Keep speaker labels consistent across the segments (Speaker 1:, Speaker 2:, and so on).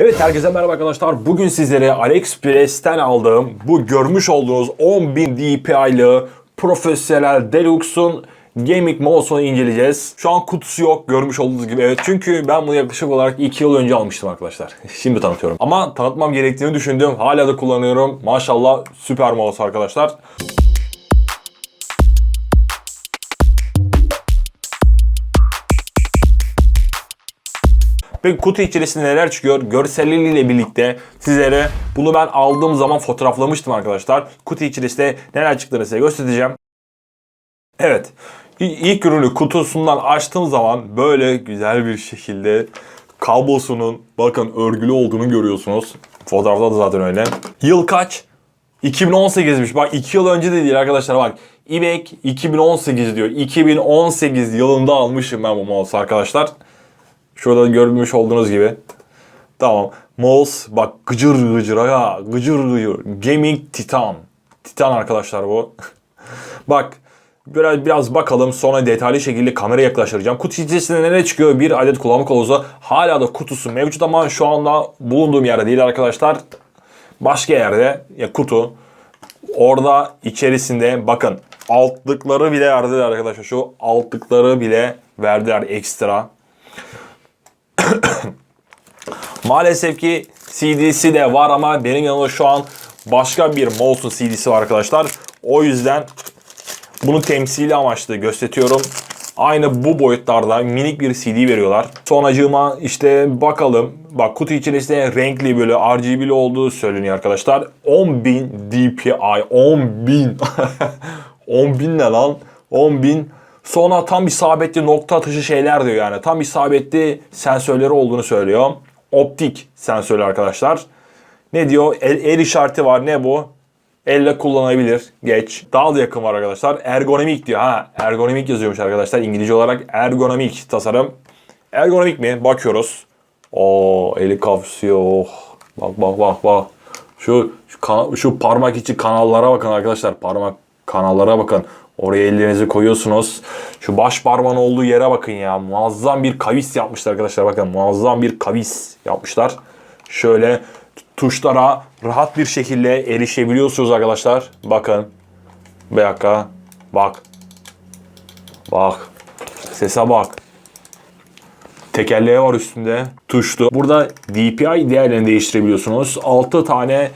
Speaker 1: Evet herkese merhaba arkadaşlar. Bugün sizlere AliExpress'ten aldığım bu görmüş olduğunuz 10.000 DPI'lı profesyonel Deluxe'un gaming mouse'unu inceleyeceğiz. Şu an kutusu yok görmüş olduğunuz gibi. Evet çünkü ben bunu yaklaşık olarak 2 yıl önce almıştım arkadaşlar. Şimdi tanıtıyorum. Ama tanıtmam gerektiğini düşündüm. Hala da kullanıyorum. Maşallah süper mouse arkadaşlar. Peki kutu içerisinde neler çıkıyor? Görselleriyle birlikte sizlere bunu ben aldığım zaman fotoğraflamıştım arkadaşlar. Kutu içerisinde neler çıktığını size göstereceğim. Evet. İlk ürünü kutusundan açtığım zaman böyle güzel bir şekilde kablosunun bakın örgülü olduğunu görüyorsunuz. Fotoğrafta da zaten öyle. Yıl kaç? 2018'miş. Bak 2 yıl önce de değil arkadaşlar bak. İBEK 2018 diyor. 2018 yılında almışım ben bu mouse arkadaşlar. Şurada görmüş olduğunuz gibi. Tamam. Mouse bak gıcır gıcır aga gıcır gıcır. Gaming Titan. Titan arkadaşlar bu. bak biraz biraz bakalım sonra detaylı şekilde kamera yaklaştıracağım. Kutu içerisinde neler çıkıyor? Bir adet kullanma kılavuzu. Hala da kutusu mevcut ama şu anda bulunduğum yerde değil arkadaşlar. Başka yerde ya kutu. Orada içerisinde bakın altlıkları bile verdiler arkadaşlar. Şu altlıkları bile verdiler ekstra. Maalesef ki CD'si de var ama benim yanımda şu an başka bir Mouse'un CD'si var arkadaşlar. O yüzden bunu temsili amaçlı gösteriyorum. Aynı bu boyutlarda minik bir CD veriyorlar. Sonracığıma işte bakalım. Bak kutu içerisinde renkli böyle RGB'li olduğu söyleniyor arkadaşlar. 10.000 DPI. 10.000. 10.000 ne lan? 10.000. Sonra tam isabetli nokta atışı şeyler diyor yani. Tam isabetli sensörleri olduğunu söylüyor. Optik sensörü arkadaşlar. Ne diyor? El, el işareti var. Ne bu? Elle kullanabilir. Geç. Daha da yakın var arkadaşlar. Ergonomik diyor. Ha, ergonomik yazıyormuş arkadaşlar. İngilizce olarak ergonomik tasarım. Ergonomik mi? Bakıyoruz. Oo, eli kapsıyor. Oh. Bak bak bak bak. Şu şu, şu parmak içi kanallara bakın arkadaşlar. Parmak kanallara bakın. Oraya ellerinizi koyuyorsunuz. Şu baş parmağın olduğu yere bakın ya. Muazzam bir kavis yapmışlar arkadaşlar. Bakın muazzam bir kavis yapmışlar. Şöyle tuşlara rahat bir şekilde erişebiliyorsunuz arkadaşlar. Bakın. Bir dakika. Bak. Bak. Sese bak. Tekerleği var üstünde. Tuşlu. Burada DPI değerlerini değiştirebiliyorsunuz. 6 tane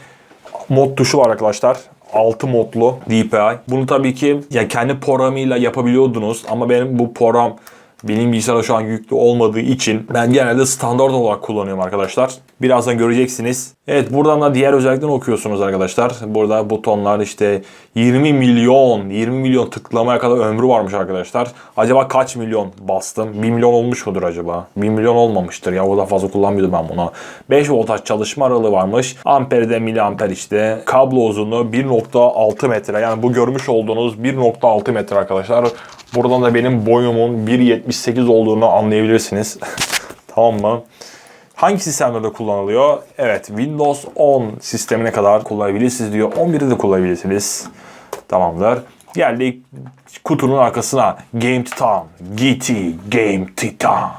Speaker 1: mod tuşu var arkadaşlar. 6 modlu DPI. Bunu tabii ki ya kendi programıyla yapabiliyordunuz ama benim bu program benim bilgisayarda şu an yüklü olmadığı için ben genelde standart olarak kullanıyorum arkadaşlar. Birazdan göreceksiniz. Evet buradan da diğer özelliklerini okuyorsunuz arkadaşlar. Burada butonlar işte 20 milyon 20 milyon tıklamaya kadar ömrü varmış arkadaşlar. Acaba kaç milyon bastım? 1 milyon olmuş mudur acaba? 1 milyon olmamıştır ya o da fazla kullanmıyordum ben bunu. 5 voltaj çalışma aralığı varmış. Amperde miliamper işte. Kablo uzunluğu 1.6 metre. Yani bu görmüş olduğunuz 1.6 metre arkadaşlar. Buradan da benim boyumun 1.78 olduğunu anlayabilirsiniz. tamam mı? Hangi sistemlerde kullanılıyor? Evet Windows 10 sistemine kadar kullanabilirsiniz diyor. 11'de de kullanabilirsiniz. Tamamdır. Geldik kutunun arkasına. Game Titan. GT Game Titan.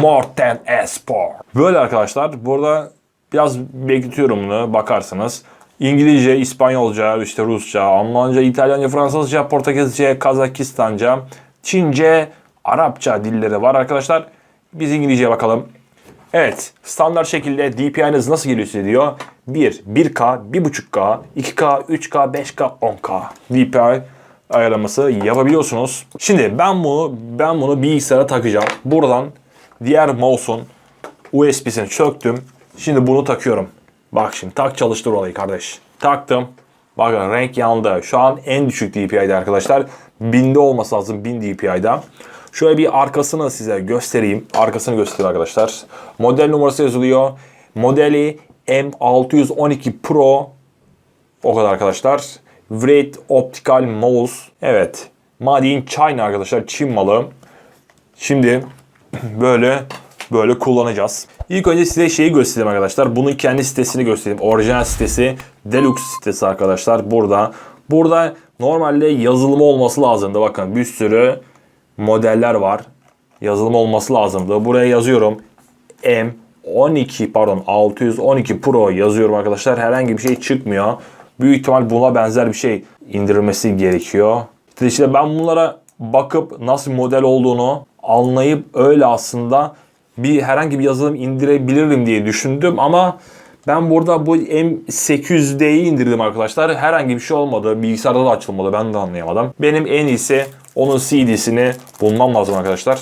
Speaker 1: More than Esport. Böyle arkadaşlar. Burada biraz bekletiyorum bunu bakarsınız. İngilizce, İspanyolca, işte Rusça, Almanca, İtalyanca, Fransızca, Portekizce, Kazakistanca, Çince, Arapça dilleri var arkadaşlar. Biz İngilizceye bakalım. Evet, standart şekilde DPI'niz nasıl geliyor size diyor. 1, 1K, 1.5K, 2K, 3K, 5K, 10K DPI ayarlaması yapabiliyorsunuz. Şimdi ben bunu ben bunu bilgisayara takacağım. Buradan diğer mouse'un USB'sini söktüm. Şimdi bunu takıyorum. Bak şimdi tak çalıştır olayı kardeş. Taktım. Bakın renk yandı. Şu an en düşük DPI'de arkadaşlar. 1000'de olması lazım 1000 DPI'de. Şöyle bir arkasını size göstereyim. Arkasını göstereyim arkadaşlar. Model numarası yazılıyor. Modeli M612 Pro. O kadar arkadaşlar. Wraith Optical Mouse. Evet. Made in China arkadaşlar. Çin malı. Şimdi böyle böyle kullanacağız. İlk önce size şeyi göstereyim arkadaşlar. Bunun kendi sitesini göstereyim. Orijinal sitesi Deluxe sitesi arkadaşlar. Burada. Burada normalde yazılımı olması lazımdı. Bakın bir sürü modeller var. Yazılım olması lazımdı. Buraya yazıyorum. M 612 pardon 612 Pro yazıyorum arkadaşlar. Herhangi bir şey çıkmıyor. Büyük ihtimal buna benzer bir şey indirilmesi gerekiyor. İşte ben bunlara bakıp nasıl model olduğunu anlayıp öyle aslında bir herhangi bir yazılım indirebilirim diye düşündüm ama ben burada bu M800D'yi indirdim arkadaşlar. Herhangi bir şey olmadı. Bilgisayarda da açılmadı. Ben de anlayamadım. Benim en iyisi onun CD'sini bulmam lazım arkadaşlar.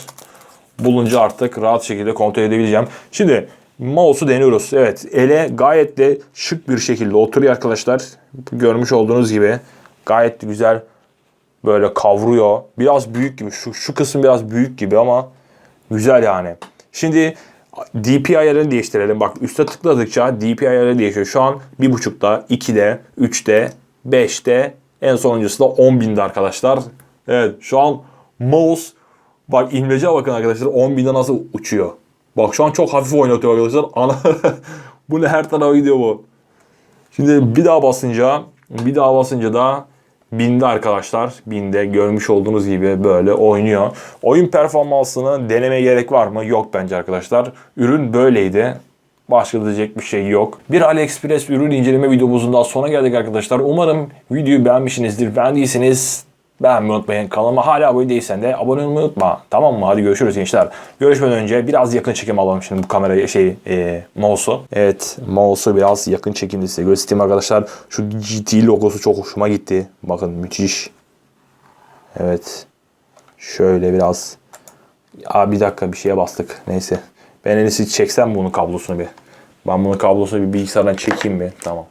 Speaker 1: Bulunca artık rahat şekilde kontrol edebileceğim. Şimdi mouse'u deniyoruz. Evet ele gayet de şık bir şekilde oturuyor arkadaşlar. Görmüş olduğunuz gibi gayet güzel böyle kavruyor. Biraz büyük gibi. Şu, şu kısım biraz büyük gibi ama güzel yani. Şimdi DPI ayarını değiştirelim. Bak üste tıkladıkça DPI ayarı değişiyor. Şu an 1.5'da, 2'de, 3'te, 5'te, en sonuncusu da 10.000'de arkadaşlar. Evet şu an mouse bak imlece bakın arkadaşlar 10.000'de nasıl uçuyor. Bak şu an çok hafif oynatıyor arkadaşlar. Ana bu ne her tarafa gidiyor bu. Şimdi bir daha basınca bir daha basınca da binde arkadaşlar. Binde görmüş olduğunuz gibi böyle oynuyor. Oyun performansını denemeye gerek var mı? Yok bence arkadaşlar. Ürün böyleydi. Başka diyecek bir şey yok. Bir AliExpress ürün inceleme videomuzun daha sona geldik arkadaşlar. Umarım videoyu beğenmişsinizdir. Beğendiyseniz beğenmeyi unutmayın. Kanalıma hala abone değilsen de abone olmayı unutma. Tamam mı? Hadi görüşürüz gençler. Görüşmeden önce biraz yakın çekim alalım şimdi bu kamerayı şey e, mouse'u. Evet mouse'u biraz yakın çekimde size göstereyim arkadaşlar. Şu GT logosu çok hoşuma gitti. Bakın müthiş. Evet. Şöyle biraz. Aa bir dakika bir şeye bastık. Neyse. Ben en iyisi çeksem bunun kablosunu bir. Ben bunun kablosunu bir bilgisayardan çekeyim bir. Tamam.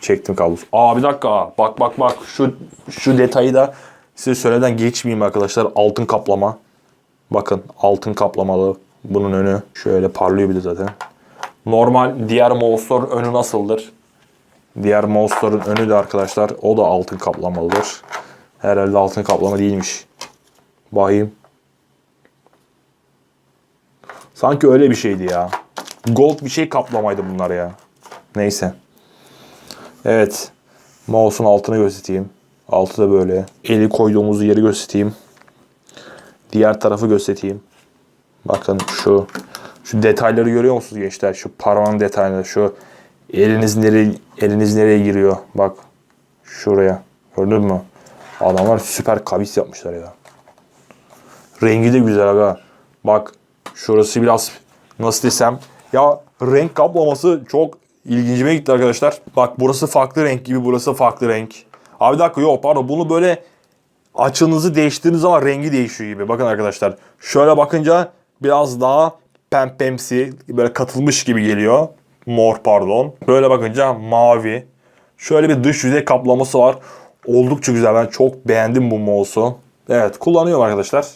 Speaker 1: Çektim kablosu. Aa bir dakika. Bak bak bak. Şu şu detayı da size söylemeden geçmeyeyim arkadaşlar. Altın kaplama. Bakın altın kaplamalı. Bunun önü şöyle parlıyor bir de zaten. Normal diğer mouse'ların önü nasıldır? Diğer mouse'ların önü de arkadaşlar o da altın kaplamalıdır. Herhalde altın kaplama değilmiş. Bakayım. Sanki öyle bir şeydi ya. Gold bir şey kaplamaydı bunlar ya. Neyse. Evet. Mouse'un altını göstereyim. Altı da böyle. Eli koyduğumuz yeri göstereyim. Diğer tarafı göstereyim. Bakın şu şu detayları görüyor musunuz gençler? Şu parmağın detayları, şu eliniz nereye eliniz nereye giriyor? Bak şuraya. Gördün mü? Adamlar süper kavis yapmışlar ya. Rengi de güzel aga. Bak şurası biraz nasıl desem ya renk kaplaması çok ilgincime gitti arkadaşlar. Bak burası farklı renk gibi burası farklı renk. Abi dakika yok pardon bunu böyle açınızı değiştirdiğiniz zaman rengi değişiyor gibi. Bakın arkadaşlar şöyle bakınca biraz daha pempemsi böyle katılmış gibi geliyor. Mor pardon. Böyle bakınca mavi. Şöyle bir dış yüzey kaplaması var. Oldukça güzel. Ben çok beğendim bu mouse'u. Evet kullanıyorum arkadaşlar.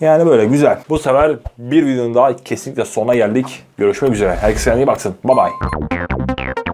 Speaker 1: Yani böyle güzel. Bu sefer bir videonun daha kesinlikle sona geldik. Görüşmek üzere. Herkese iyi baksın. Bye bye.